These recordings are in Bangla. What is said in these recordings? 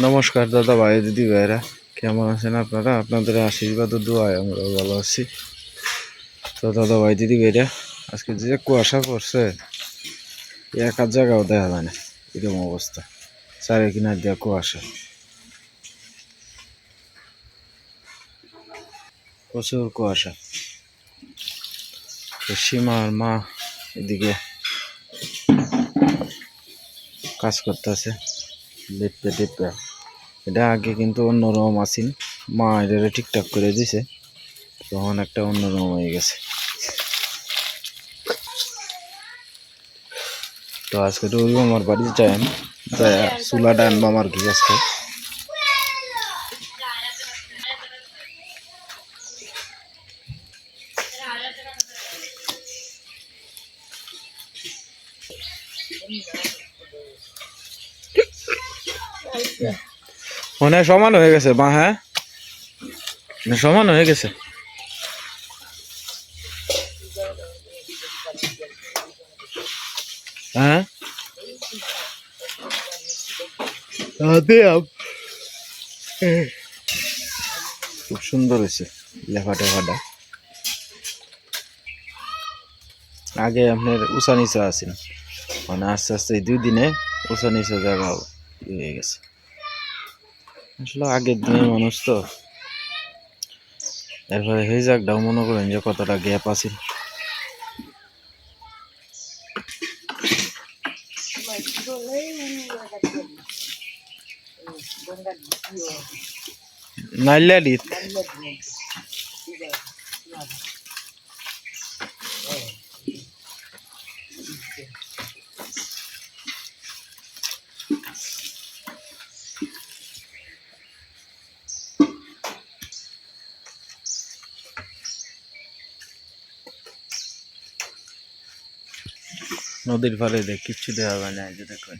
নমস্কার দাদা ভাই, দিদি ভাইরা, কেমন আছেন আপনারা? আপনাদের আশীর্বাদ ও দোয়ায় আমরা ভালো আছি। তো দাদা ভাই, দিদি ভাইরা, আজকে যে কুয়াশা পড়ছে, এক জায়গাও দেখা যায় না, এরকম অবস্থা। চারে কিনার দিয়ে কুয়াশা। প্রচুর কুয়াশা। তো সীমা আর মা এদিকে কাজ করতেছে। লেপে টেপে এটা আগে কিন্তু অন্যরকম আসিন মা এটা ঠিকঠাক করে দিছে। তখন একটা অন্যরকম হয়ে গেছে। তো আজকে তো আমার বাড়িতে যাই যাই চুলাটা আনব আমার কি আজকে। মানে সমান হয়ে গেছে বা হ্যাঁ? সমান হয়ে গেছে। হ্যাঁ? খুব সুন্দর হয়েছে লেখা টেখাটা আগে আপনার উঁচা নিচা আছেন মানে আস্তে আস্তে দুই দিনে উঁচা নিচা জায়গা ইয়ে হয়ে গেছে। আসলে আগের দিনের মানুষ তো। এরপরে হয়ে যাক ডাউ মনে করেন যে কতটা গ্যাপ আছে। নাইলে নদীর পাড়ে দেখ, কিচ্ছু দেওয়া যায় না, এই যে দেখুন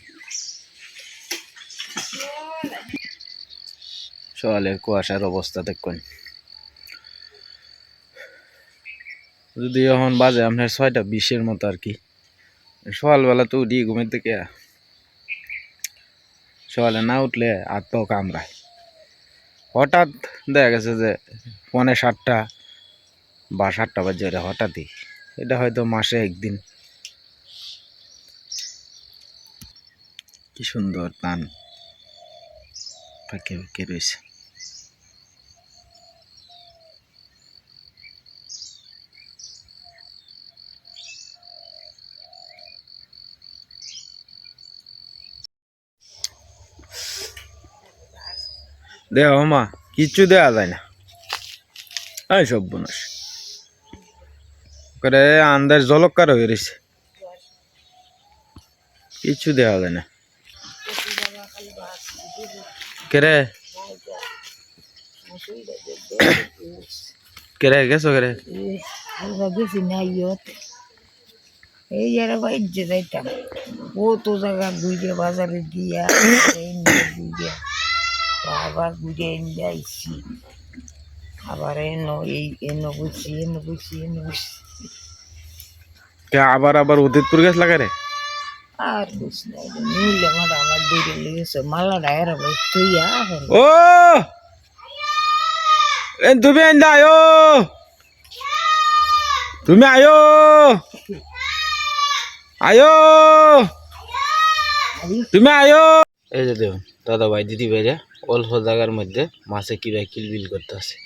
সকালের কুয়াশার অবস্থা দেখুন। যদি এখন বাজে, আপনার ছয়টা বিশের মতো আর কি। সকালবেলা তো উঠি ঘুমের থেকে সকালে না উঠলে হাত পাও কামড়ায়। হঠাৎ দেখা গেছে যে পনে সাতটা বা সাতটা বাজে হঠাৎই। এটা হয়তো মাসে একদিন। কি সুন্দর টান ফাঁকে ফাঁকে রয়েছে। দেহ মা, কিচ্ছু দেওয়া যায় না। এই সব বোনাস করে আন্দাজ জলকার হয়ে রয়েছে। কিচ্ছু দেওয়া যায় না। কেরে কেরে গেছো কেরে আমরা গেছি না ইয়ত এই যারা বাইরে যাইতাম ও তো জায়গা ঘুরে বাজারে দিয়া এনে ঘুরে আবার ঘুরে এনে আইসি আবার এনো এই এনো বসি এনো বসি এনো বসি কে আবার আবার উদিতপুর গেছ লাগে রে আর বুঝ নাই নিলে মারা আমার দূরে লেগেছে মালাটা এরা ভাই তুই ও! তুমি আইন্দা আয়ো! তুমি আয়ো! আয়ো! তুমি আয়ো! এই যে দেখুন দাদা ভাই দিদি ভাইরা অল্প জায়গার মধ্যে মাছে কি ভাই কিলবিল করতে আছে।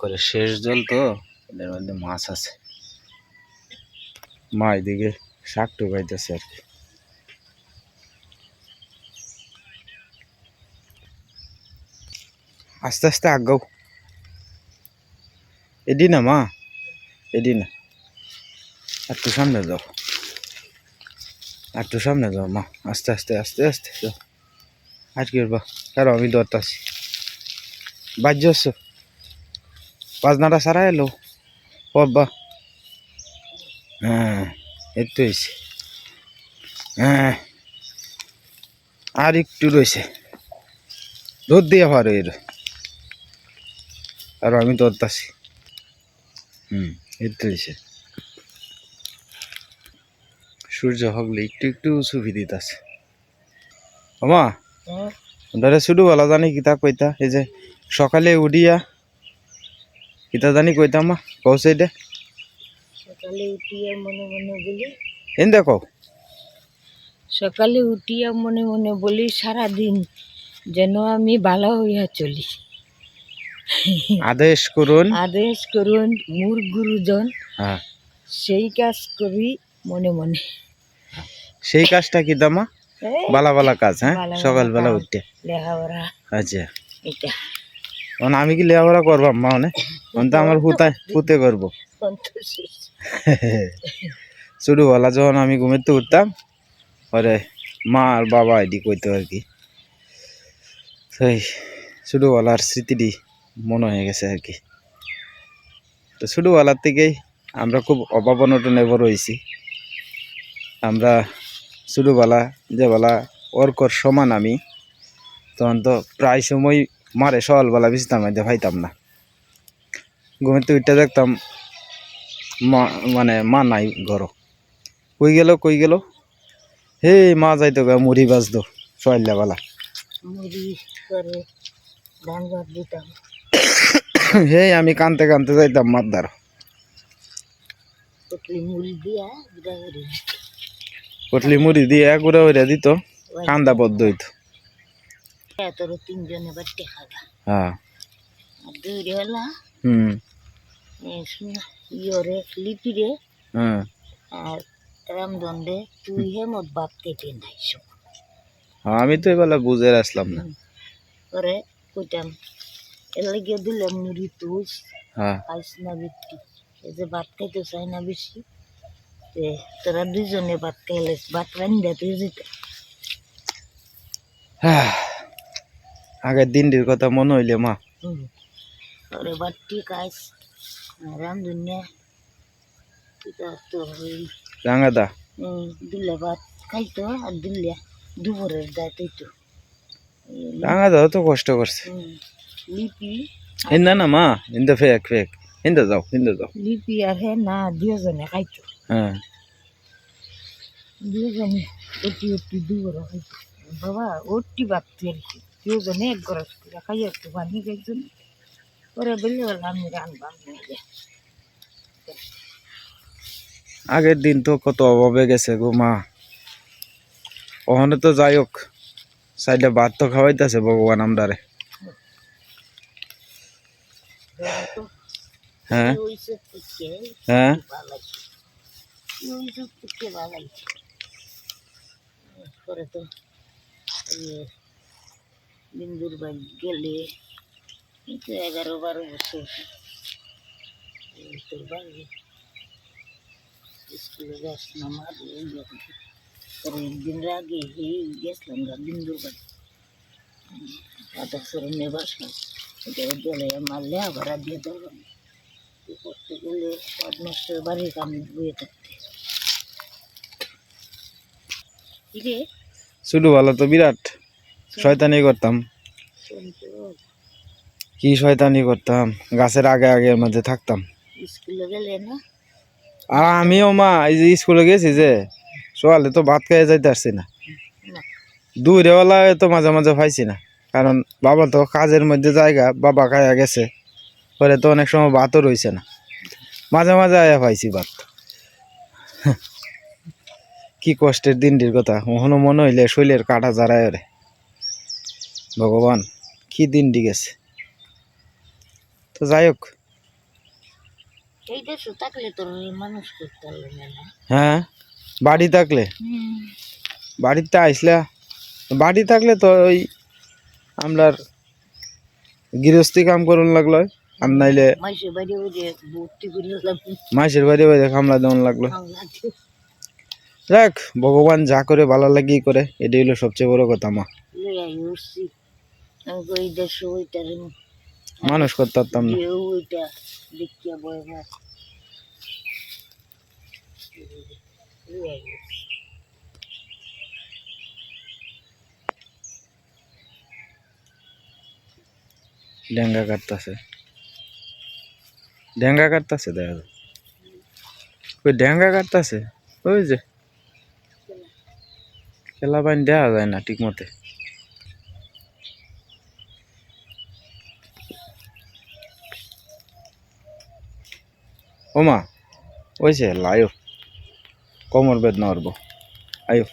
করে শেষ জল তো এদের মধ্যে মাছ আছে। মা এদিকে। শাক টুকাইতেছে আর কি। আস্তে আস্তে আগাও। এডি না, মা? এডি না। একটু সামনে যাও। একটু সামনে যাও, মা। আস্তে আস্তে আস্তে আস্তে যাও। আর কি করবা? কারও আমি দরতাছি বাজ্য বাজনাটা সারা এলো। বাবা হ্যাঁ। এই তো হয়েছে হ্যাঁ আর একটু রয়েছে দুধ দিয়ে পারো এর আর আমি দরতাছি হুম এই তো হয়েছে সূর্য হগলে একটু একটু সুফি দিতাছে। আমা ধরে শুধু বলা জানি কিতা কইতা? এই যে সকালে উঠিয়া কিতা জানি কইতাম মা? দে সকালে উঠিয়া মনে মনে বলি এন দেখো। সকালে উঠিয়া মনে মনে বলি সারাদিন যেন আমি ভালো হইয়া চলি। আদেশ করুন। আদেশ করুন মূর গুরুজন হ্যাঁ। সেই কাজ করি মনে মনে। সেই কাজটা কি দামা? বালা বালা কাজ হ্যাঁ? বালা বালা সকালবেলা। উঠতে লেখাপড়া আচ্ছা। এটা মানে আমি কি লেখাপড়া করবাম মা মানে? তো আমার পুতায় পুতে করব। ছোটবেলা যখন আমি ঘুমের ঘুমেতে উঠতাম, পরে মা আর বাবা এটি কইতো আর কি। সেই ছোটবেলার স্মৃতিটি মনে হয়ে গেছে আর কি। তো ছোটবেলার থেকেই আমরা খুব অভাব অনটনে হয়েছি। আমরা ছোটবেলা যেবেলা অর্কর সমান আমি, তখন তো প্রায় সময় মারে সকালবেলা বিছতাম ভাইতাম না। ঘুমেতে উঠতে দেখতাম মা মানে মা নাই ঘর। কই গেল কই গেল? হে মা যাইতো গা মুড়ি ভাত দিতাম হে আমি কানতে কানতে যাইতাম মার দ্বার পুটলি মুড়ি দিয়া গুড়া হইরা দিত কান্দা বদ্ধ হইতো। হ্যাঁ। হুম। ইয়রে লিপিরে হ্যাঁ। আর রামদণ্ডে তুই হেমত বাপ কেটে নাই সব হ্যাঁ, আমি তো এবেলা বুঝে আসলাম না। করে কইতাম এর লাগে দিলাম তুই হ্যাঁ। খাইস না বেশি এই যে ভাত খাইতে চাই না বেশি তে তোরা দুজনে ভাত খাইলে ভাত রান্ধা তুই যেতে হ্যাঁ। আগের দিনটির কথা মনে হইলে মা। ওরে বাটি খাইস রান্ধুনে ওই রাঙাদা? দিলে ভাত খাইতো আর দিলে দুপুরের দায় তৈতো রাঙাদাও তো কষ্ট করছে। লিপি ইন্দা না মা ইন্দা ফেক ফেক। ইন্দা যাও ইন্দা যাও। লিপি আর হে না দুজনে খাইতো। হ্যাঁ। দুজনে অতি অতি দুপুরে খাইতো। বাবা অতি ভাত তুলছি দুজনে এক গরস করে খাই একটু পানি খাইছেন বেলে আমি রানবাম আগের দিন তো কত অভাবে গেছে গো মা। ওখানে তো যাই হোক সাইডে ভাত তো খাওয়াইতেছে ভগবান আমরারে। হ্যাঁ। হ্যাঁ। তো বিন্দুর বাড়ি গেলে তো এগারো বারো বছর তোর বাড়ি স্কুলে যাস না মার পরে একদিন আগে গেছিলাম গা বিন্দুর বাড়ি সরে নেবার এটা গেলে মারলে আবার দিয়ে ধরলাম করতে গেলে পদ্মাসের বাড়ির কামে বয়ে থাকতে কি রে তো বিরাট শয়তানি করতাম কি শয়তানি করতাম? গাছের আগে আগে মধ্যে থাকতাম। স্কুলে গেলে না? আর আমিও মা এই যে স্কুলে গেছি যে সকালে তো ভাত খেয়ে যাইতে আসছি না। দূরেওয়ালা তো মাঝে মাঝে পাইছি না। কারণ বাবা তো কাজের মধ্যে জায়গা বাবা খাইয়া গেছে। পরে তো অনেক সময় ভাতও রইছে না। মাঝে মাঝে আয়া পাইছি ভাত। কি কষ্টের দিনটির কথা। কখনো মনে হইলে শৈলের কাটা জারায় রে। ভগবান কি দিনটি গেছে। তো যাই হোক। হ্যাঁ বাড়ি থাকলে? বাড়িতে আইসলা? বাড়ি থাকলে তো ওই আমরার গৃহস্থী কাম করুন লাগল আর নাইলে মাসের বাড়ি বাড়ি কামলা দেওয়ান লাগল। দেখ ভগবান যা করে ভালো লাগি করে এটাই হলো সবচেয়ে বড় কথা মা। মানুষ করতে পারতাম না। ডেঙ্গা কাটতেছে। ডেঙ্গা কাটতেছে দেখা যায় ওই ডেঙ্গা কাটতেছে? ওই যে। খেলা। পানি দেওয়া যায় না ঠিক মতে ওমা ওইছে লাইও কোমর বেদনা উঠবো আয়ো।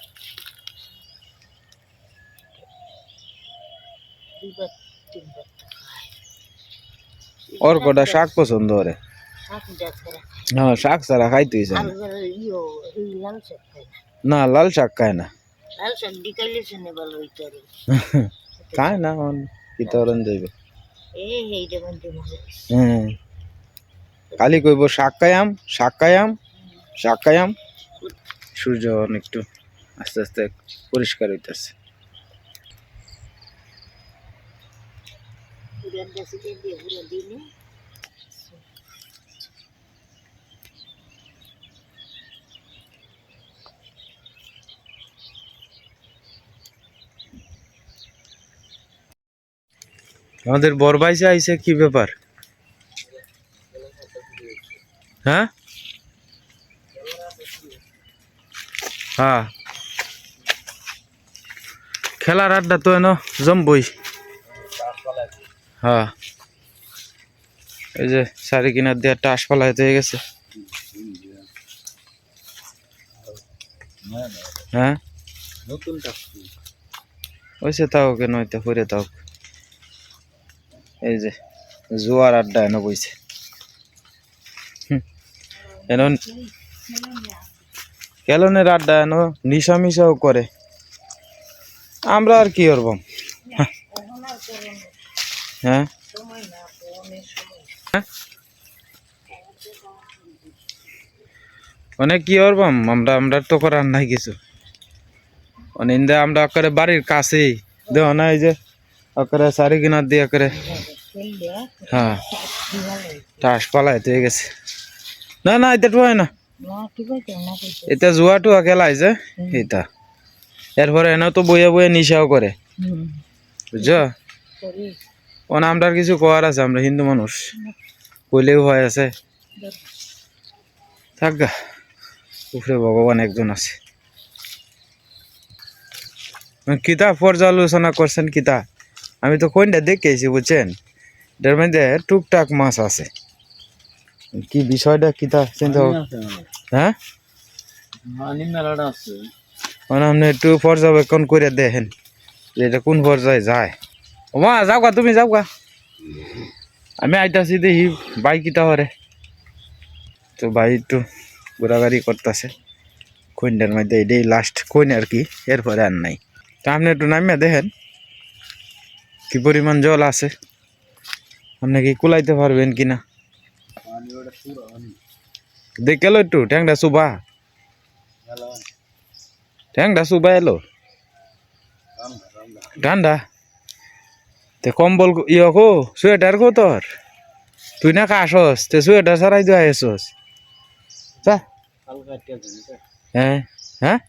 ওর কটা শাক পছন্দ ওরে? হ্যাঁ শাক ছাড়া খাইতেইছে আর না। লাল শাক খায় না। না খায় না না পিতরন যাইবে হ্যাঁ। খালি কইব শাক খায়াম শাক খায়াম শাক খায়াম সূর্য একটু আস্তে আস্তে পরিষ্কার হইতেছে। আমাদের বড় ভাইসে আইছে কি ব্যাপার? হ্যাঁ? হ্যাঁ। খেলার আড্ডা তো এনো জমবই। হ্যাঁ। এই যে সারি কিনার দিয়ে টাস পালা হয়ে গেছে। হ্যাঁ? ওইসে তাও কেন হইতে করে তাও। এই যে জোয়ার আড্ডা এনে বইছে। এন কেলনের আড্ডা এনো নিশা মিশাও করে। আমরা আর কি করব? হ্যাঁ। হ্যাঁ? মানে কি করবাম আমরা আমরা তো করার নাই কিছু। অনিন্দা, আমরা করে বাড়ির কাছেই। দেও না এই যে করে সারি কিনার দিয়ে করে হ্যাঁ। টাস পালায় তো গেছে। না না এটা টুয়াই না। এটা জুয়া টুয়া খেলা আছে এটা এরপরে এনে তো বইয়ে বইয়ে নিশাও করে। বুঝছ? ও না আমরা কিছু করার আছে আমরা হিন্দু মানুষ। কইলেও হয় আছে। থাক গা উপরে ভগবান একজন আছে। কিতা পর্যালোচনা করছেন কিতা আমি তো কোনটা দেখেছি বুঝছেন? এটার মধ্যে টুকটাক মাছ আছে। কি বিষয়টা কিতা চিন্তা ভাব- হ্যাঁ? মানে আপনি একটু পর্যবেক্ষণ করে দেখেন যে এটা কোন পর্যায়ে যায়। ওমা যাও গা তুমি যাও গা আমি আইতাছি দেখি বাইক কিতা হরে তো ভাই একটু ঘোরাঘুরি করতেছে। কইনার মধ্যে এটাই লাস্ট কইন আর কি এরপরে আর নাই। তা আপনি একটু নামিয়ে দেখেন কি পরিমাণ জল আছে। আপনি কি কুলাইতে পারবেন কিনা? দেখেলো একটু ট্যাংটা সুবা ট্যাংটা সুবা এলো। ঠান্ডা। তে কম্বল ইয়ে কো সোয়েটার কো তোর। তুই না কাশস তে সোয়েটার সারাই দিয়ে আইসস যা। হ্যাঁ হ্যাঁ?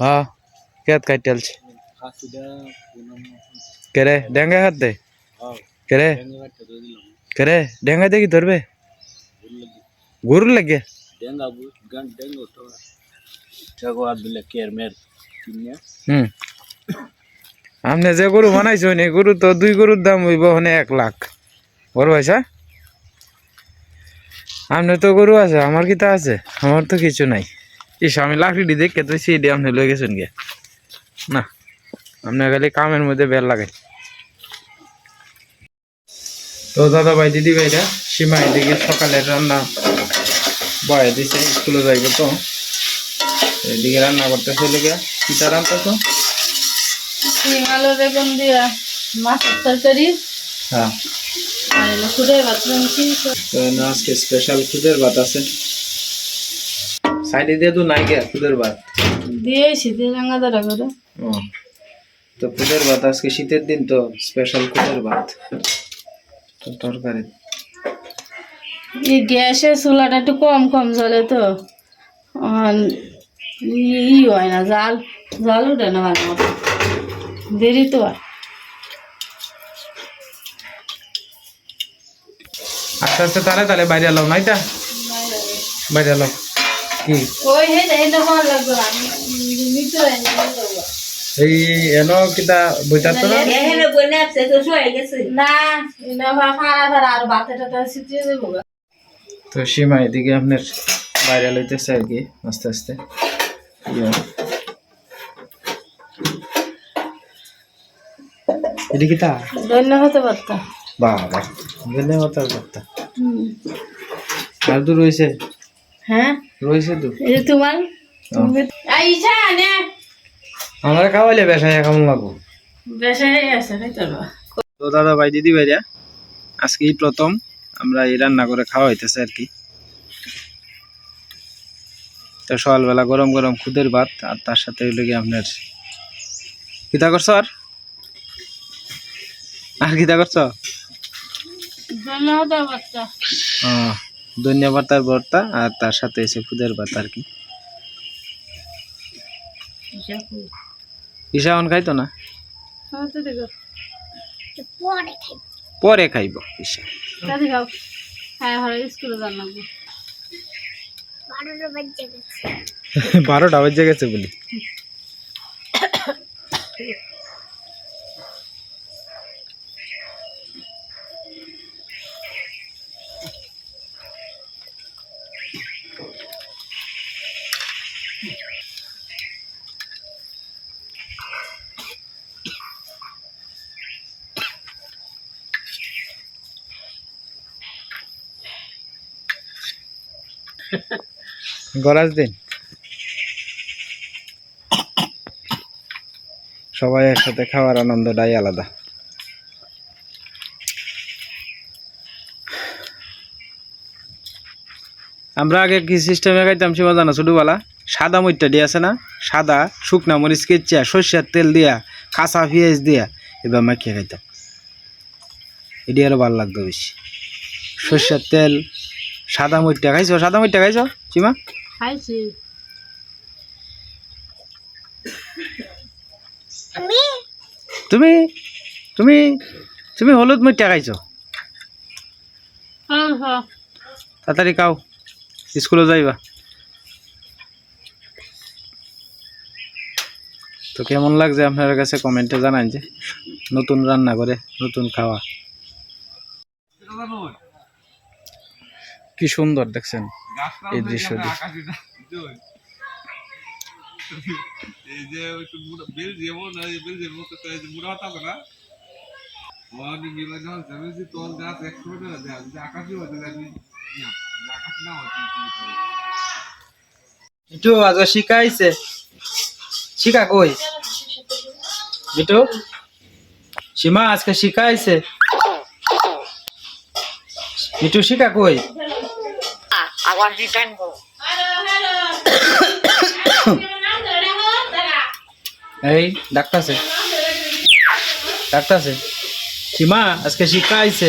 হ্যাঁ কেত কাটালছে কেরে ডেঙ্গা হাত দে। কেরে? কেরে ডেঙ্গা দেখি ধরবে হুম আপনি যে গরু বানাইছো নি গরু তো দুই গরুর দাম হইব ওখানে এক লাখ বড় পয়সা আপনার তো গরু আছে আমার কি তা আছে আমার তো কিছু নাই ইস আমি লাকড়ি দেখে তো দিয়ে আপনি লয়ে গেছেন গে না আপনি খালি কামের মধ্যে বেল লাগাই তো দাদা ভাই দিদি ভাইরা সীমা এদিকে সকালে রান্না বয়ে দিছে স্কুলে যাইব তো। এদিকে রান্না করতে চলে গিয়া কিতা রান্না তো শিম আলু বেগুন দিয়া মাছের তরকারি। হ্যাঁ। আজকে স্পেশাল খুদের ভাত আছে। সাইডে দিয়ে তো নাই গে খুদের ভাত। দিয়েছি দিয়ে রাঙা দাঁড়া করে। তো খুদের ভাত আজকে শীতের দিন তো স্পেশাল খুদের ভাত। তরকারি। এই গ্যাসের চুলাটা একটু কম কম জ্বলে তো। ই- ই হয় না জাল জাল উঠে না ভালো মতো দেরি তো আর আস্তে আস্তে তাহলে তাহলে বাইরে এলাম নাইটা বাইরে এলাম কি? ওই হে এটা ভালো লাগবে আমি নিতে হয় না এই এনো কিতা বইতা তো আছে তো শুয়ে গেছে। না এটা ফাড়া ফাড়া আর বাতে টাতে ছিটিয়ে দেবো গা। তো সীমা এদিকে আপনার ভাইরাল হইতেছে আর কি আস্তে আস্তে। এদিকে তা ধন্য হতে বাবা। আর তো রয়েছে হ্যাঁ রয়েছে তো এই তোমার তুমি আইসা নে? আমরা খাওয়াইলে বেসায় কেমন লাগবো তোর তো দাদা ভাই দিদি ভাইরা আজকে এই প্রথম আমরা এই রান্না করে খাওয়া হইতেছে আর কি। তো সকালবেলা গরম গরম খুদের ভাত আর তার সাথে হইলে কি আপনার কিতা করছ আর? আর কিতা করছ? ধন্য হতে পারতাম ধনিয়া পাতার ভর্তা আর তার সাথে এসে খুদের ভাত আর কি। ঈশা এখন খাইতো না? পরে খাইব ঈশা। হ্যাঁ হ্যাঁ বারোটা বাজে গেছে বলি। গরাজ দিন। সবাই একসাথে খাওয়ার আনন্দটাই আলাদা। আমরা আগে কি সিস্টেমে খাইতাম সেবা জানা ছোটবেলা? সাদা মরিচটা দিয়ে না? সাদা, শুকনা মরিচ কেচিয়া সর্ষের তেল দিয়া, কাঁচা পেঁয়াজ দিয়া, এবার মাখিয়ে খাইতাম। এটি আরও ভালো লাগতো বেশি। সর্ষের তেল সাদা মরিচটা খাইছো? সাদা মরিচটা খাইছো? চিমা? খাইছি। তুমি? তুমি? তুমি? হলুদ মরিচটা খাইছো? হ্যাঁ হ্যাঁ। তাড়াতাড়ি খাও। স্কুলে যাইবা। তো কেমন লাগছে আপনার কাছে কমেন্টে জানান যে। নতুন রান্না করে নতুন খাওয়া। কি সুন্দর দেখছেন? এই দৃশ্যটি এই যে একটু বেল যেমন এই বেল যেমন তো মুড়া হতো না? ওয়ানি মিলা না জমিছি তোর গাছ একশো টাকা দেয় যে আকাশই হতে লাগবে আকাশ না হতে মিঠু আজ শিখাইছে শিখা কই? সীমা আজকে শিখাইছে মিঠু শিখা কই? আবার রিটার্ন করো এই ডাক্তারছে ডাক্তারছে সীমা আজকে শিক্ষা আইছে।